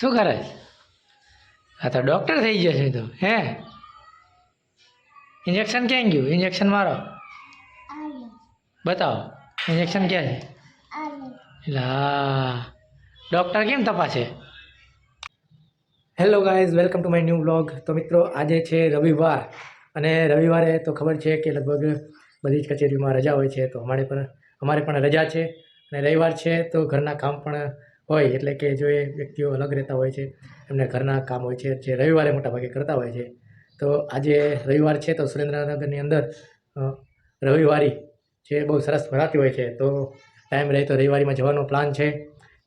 શું કરે? હા તો ડૉક્ટર થઈ ગયો છે તું, હે? ઇન્જેક્શન ક્યાં ગયું? ઇન્જેક્શન મારો? બતાવો. ઇન્જેક્શન ક્યાં છે? એટલે હા ડૉક્ટર કેમ તપાસે? Hello guys welcome to my new blog તો મિત્રો, આજે છે રવિવાર. અને રવિવારે તો ખબર છે કે લગભગ બધી જ કચેરીમાં રજા હોય છે. તો અમારે પણ અમારે પણ રજા છે. અને રવિવાર છે તો ઘરના કામ પણ હોય એટલે કે જો એ વ્યક્તિઓ અલગ રહેતા હોય છે, એમને ઘરના કામ હોય છે, જે રવિવારે મોટાભાગે કરતા હોય છે, તો આજે રવિવાર છે તો સુરેન્દ્રનગરની અંદર રવિવારી જે બહુ સરસ ભરાતી હોય છે, તો ટાઈમ રહે તો રવિવારીમાં જવાનો પ્લાન છે,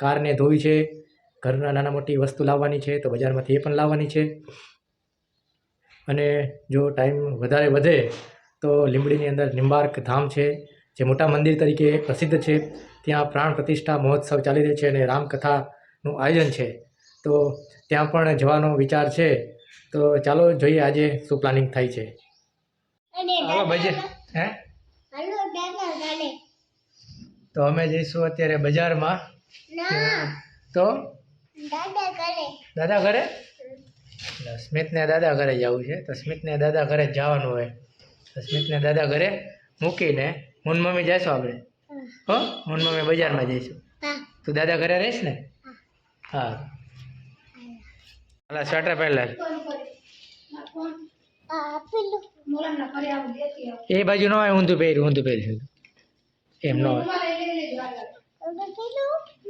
કારને ધોવી છે, ઘરના નાના મોટી વસ્તુ લાવવાની છે, તો બજારમાંથી એ પણ લાવવાની છે, અને જો ટાઈમ વધારે વધે, તો લીંબડીની અંદર નિંબાર્ક ધામ છે, જે મોટા મંદિર તરીકે પ્રસિદ્ધ છે ત્યાં પ્રાણ પ્રતિષ્ઠા મહોત્સવ ચાલી રહ્યો છે અને રામકથાનું આયોજન છે. તો ત્યાં પણ જવાનો વિચાર છે. તો ચાલો જોઈએ આજે શું પ્લાનિંગ થાય છે. હાલો બજે હે? તો અમે જઈશું અત્યારે બજારમાં. તો? દાદા ઘરે? સ્મિતને દાદા ઘરે જવું છે. તો સ્મિતને દાદા ઘરે જવાનું હોય. તો સ્મિતને દાદા ઘરે મૂકીને હું મમ્મી જઈશું આપણે. હો હું મમ્મી બજારમાં જઈશું. તું દાદા ઘરે રહીશ ને? હા. હાલા સ્વેટર પહેલા એ બાજુ ન હોય ઊંધું પહેર્યું ઊંધું પહેર્યું એમ ન હોય.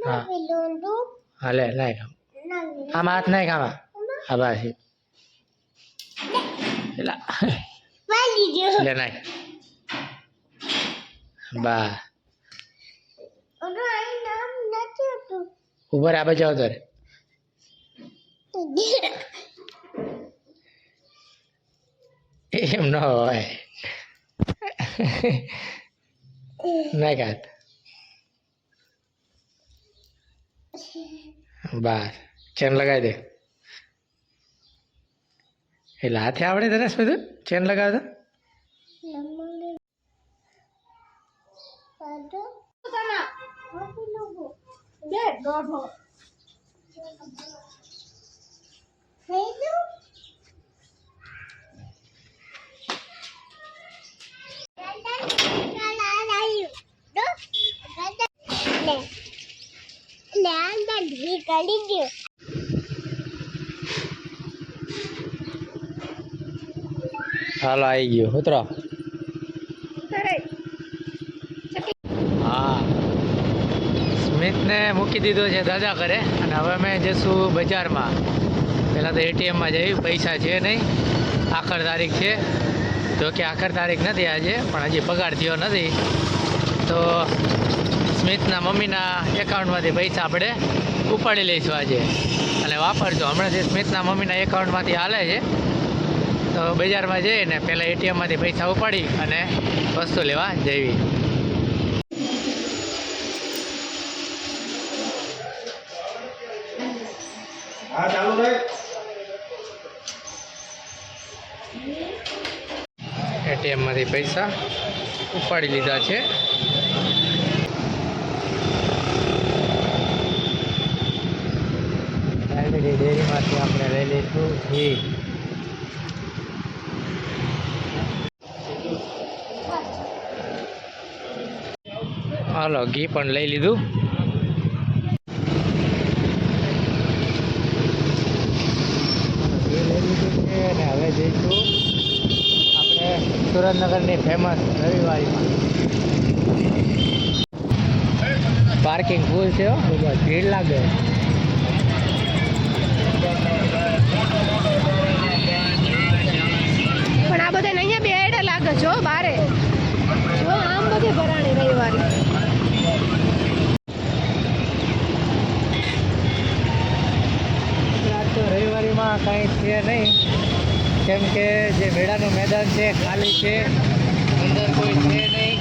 હા. હા લે આમાં હાથ નાખ આમાં હા બસ. એલા લે નાખ બા. ઉપર આ જાઓ તારે. એમ ન હોય. ના કાત બસ, ચેન લગાવી દે. એટલે હાથે આવડે તને બધું? ચેન લગાવતા? કરી ગયું હાલો આવી ગયો ઉતરો. હા. સ્મિતને મૂકી દીધો છે દાદા કરે અને હવે અમે જઈશું બજારમાં. પહેલાં તો એટીએમમાં જઈ પૈસા છે નહીં. આખર તારીખ છે. તો કે આખર તારીખ નથી આજે, પણ હજી પગાર થયો નથી. તો સ્મિતના મમ્મીના એકાઉન્ટમાંથી પૈસા આપણે ઉપાડી લઈશું આજે. અને વાપરજો. હમણાંથી સ્મિતના મમ્મીના એકાઉન્ટમાંથી હાલે છે, તો બજારમાં જઈને પહેલાં એટીએમમાંથી પૈસા ઉપાડી અને વસ્તુ લેવા જવી હા, ચાલુ રહે એટીએમમાંથી પૈસા ઉપાડી લીધા છે. ડેરી ડેરીમાંથી આપણે લઈ લઈશું ઘી. હાલો, ઘી પણ લઈ લીધું ઘી લઈ લીધું છે જઈશું. આપણે સુરેન્દ્રનગરની ફેમસ રવિવારીમાં. પાર્કિંગ ફૂલ છે ભીડ લાગે પણ આ બધા અહીંયા બેડ લાગે છો બારે જો આમ બધી ભરાણી રવિવારે આજ તો રવિવારીમાં કાંઈ છે નહીં કે જે મેળાનું મેદાન છે, ખાલી છે, અંદર કોઈ છે નહીં.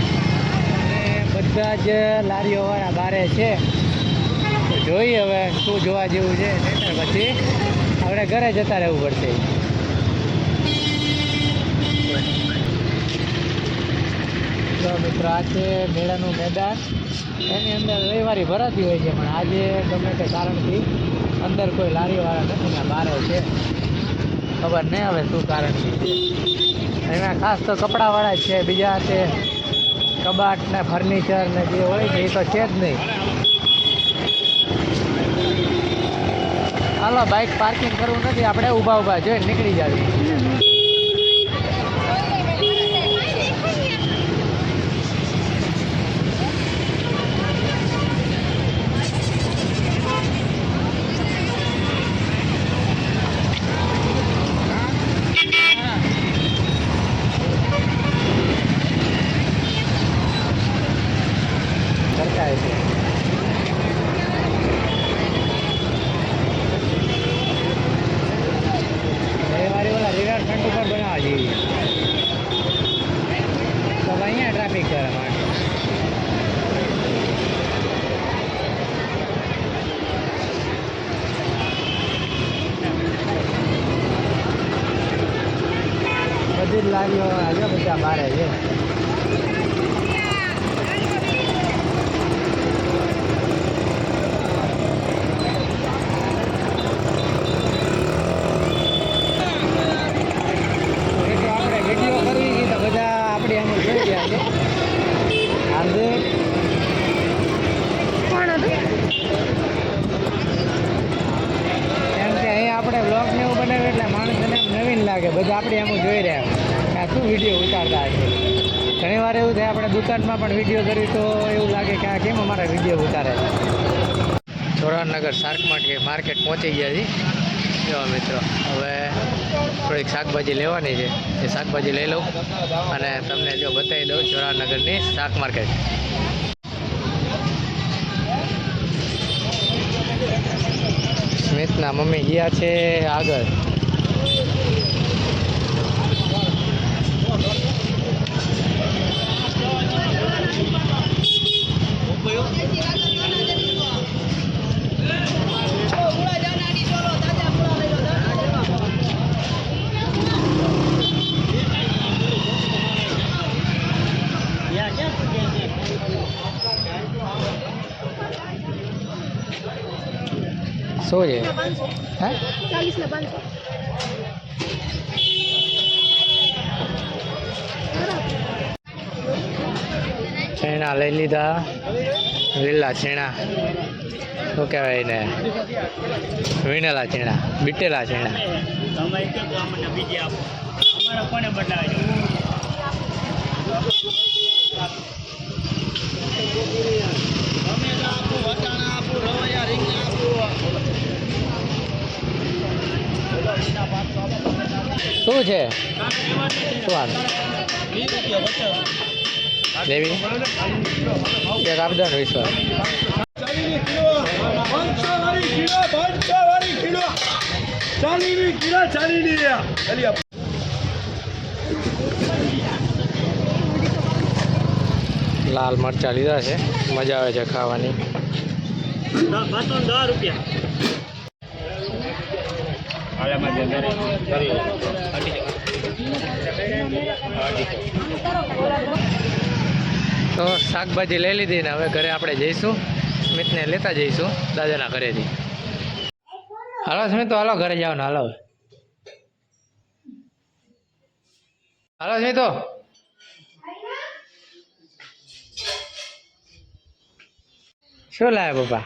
અને બધા જ લારીઓવાળા બારે છે. તો જોઈએ હવે શું જોવા જેવું છે. નહીંતર પછી આપણે ઘરે જતા રહેવું પડશે. તો મિત્રો, આ છે મેળાનું મેદાન. એની અંદર રવિવારી ભરાતી હોય છે, પણ આજે ગમે તે કારણથી અંદર કોઈ લારીવાળા નથી ને બારે છે. ખબર નહીં હવે શું કારણ એમાં ખાસ તો કપડાવાળા છે, બીજા તે કબાટ ને ફર્નિચર ને જે હોય છે, એ તો છે જ નહીં. હાલો બાઇક પાર્કિંગ કરવું નથી, આપણે ઊભા ઊભા જોઈને નીકળી જાવી સરકાય છે રવિવારે ઓલા રિવરફ્રન્ટ ઉપર બનાવવા જેવી તો અહીંયા ટ્રાફિક કરે માણસ બધી જ લારીઓ આજે છે એ તો આપણે વીડિયો કરવી છે તો બધા આપણી આમ જોઈ ગયા છે હાર્દિક કોણ હતું એમ કે અહીંયા આપણે બ્લોગ ને એવું બનાવ્યું એટલે માણસને એમ નવીન લાગે બધા આપણી આમ જોઈ રહ્યા કે આ શું વીડિયો ઉતારતા હશે ઘણી વાર એવું થાય આપણે દુકાનમાં પણ વીડિયો કરી, તો એવું લાગે કે આ કેમ અમારા વીડિયો ઉતારે જોરાનગર શાક માર્કેટ પહોંચી ગયા છીએ. જો મિત્રો, હવે થોડીક શાકભાજી લેવાની છે. એ શાકભાજી લઈ લઉં અને તમને જો બતાવી દઉં જોરાનગરની શાક માર્કેટ. સ્મિતના મમ્મી ગયા છે આગળ. શું છે હે છેણા લઈ લીધા લીલા છેણા શું કહેવાય ને વીણેલા છેણા બીટેલા છેણા તો અમને બીજી આપો અમારે કોને શું છે? શું લેવી એક આપદો ને વિશ્વાસ લાલ મરચા લીધા છે. મજા આવે છે ખાવાની. દસ રૂપિયા. તો શાકભાજી લઈ લીધી ને હવે ઘરે આપણે જઈશું. સ્મિતને લેતા જઈશું દાદાના ઘરેથી. હાલો સ્મિત તો હાલો, ઘરે જાઓ ને, હાલો. હાલો સ્મિતો. શું લાવે પપ્પા?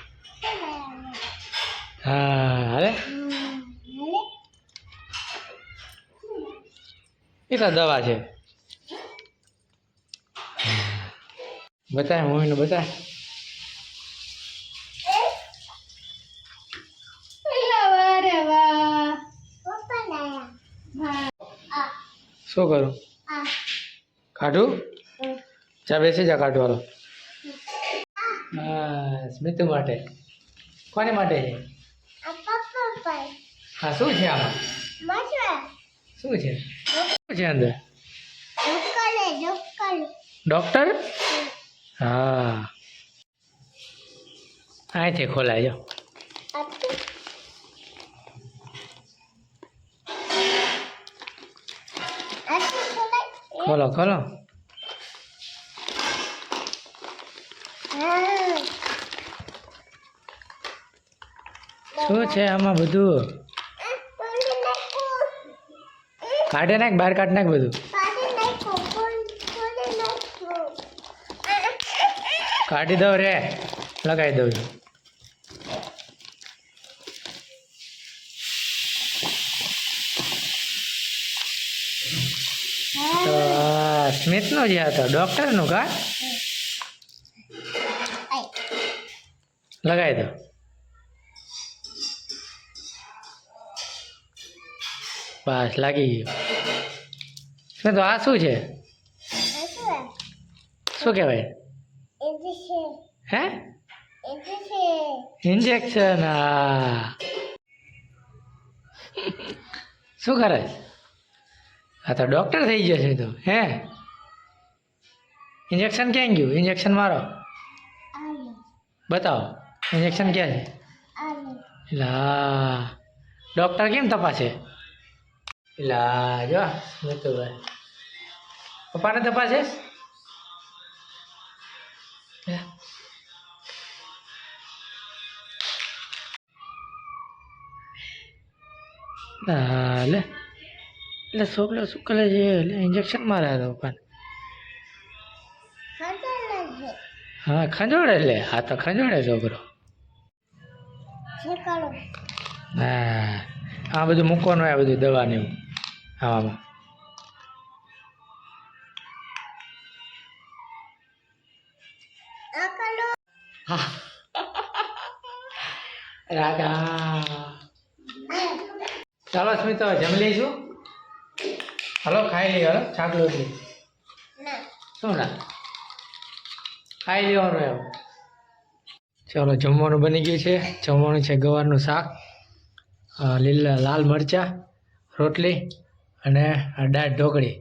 હા અરે તો દવા છે? બતાય મમ્મીને બતાય. શું કરું? કાઢું? ચા બેસી જા કાઢું હાલો બસ સ્મિતુ માટે. કોને માટે છે? હા શું છે આમાં? શું છે? છે અંદર? ડોક્ટર હા. અહીંથી ખોલાય ખોલો ખોલો. શું છે આમાં બધું? કાઢે નાખ બહાર કાઢ નાખ બધું. કાઢી દઉં રે લગાવી દઉં. છું સ્મિતનું જે હતો ડૉક્ટરનું કા? લગાવી દો બસ લાગી ગયું. તો આ શું છે? શું કહેવાય? હે? ઇન્જેક્શન હા. શું કરે? હા તો ડૉક્ટર થઈ જશે તો હે? ઇન્જેક્શન ક્યાં ગયું? ઇન્જેક્શન મારો? બતાવો ઇન્જેક્શન ક્યાં છે? હા ડૉક્ટર કેમ તપાસે? એટલે હા જો મિતુભાઈ પપ્પાને તપાસે? લે. એટલે છોકરો શું કરે છે? એટલે ઇન્જેક્શન માર્યા તો પપ્પાને. હા ખંજોડે એટલે હા તો ખંજોડે છોકરો. હા આ બધું મૂકવાનું આ બધું દવા ને એવું આવામાં હા રાગા ચાલો સ્મિત જમી લઈશું હલો ખાઈ લઈએ હલો શાક રોટલી શું ના ખાઈ લેવાનું એમ ચાલો જમવાનું બની ગયું છે જમવાનું છે ગવારનું શાક લીલા લાલ મરચાં રોટલી અને આ દાળ ઢોકળી.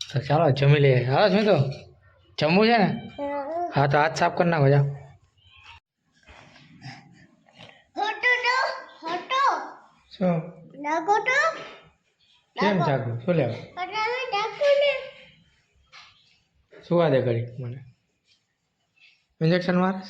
તો ચાલો જમી લઈએ. હાલો તો જમવું છે ને? હા તો હાથ સાફ કરી નાખો જાઓ શું? કેમ જાગું શું લેવા? શું દે કરી? મને. ઇન્જેક્શન મારે?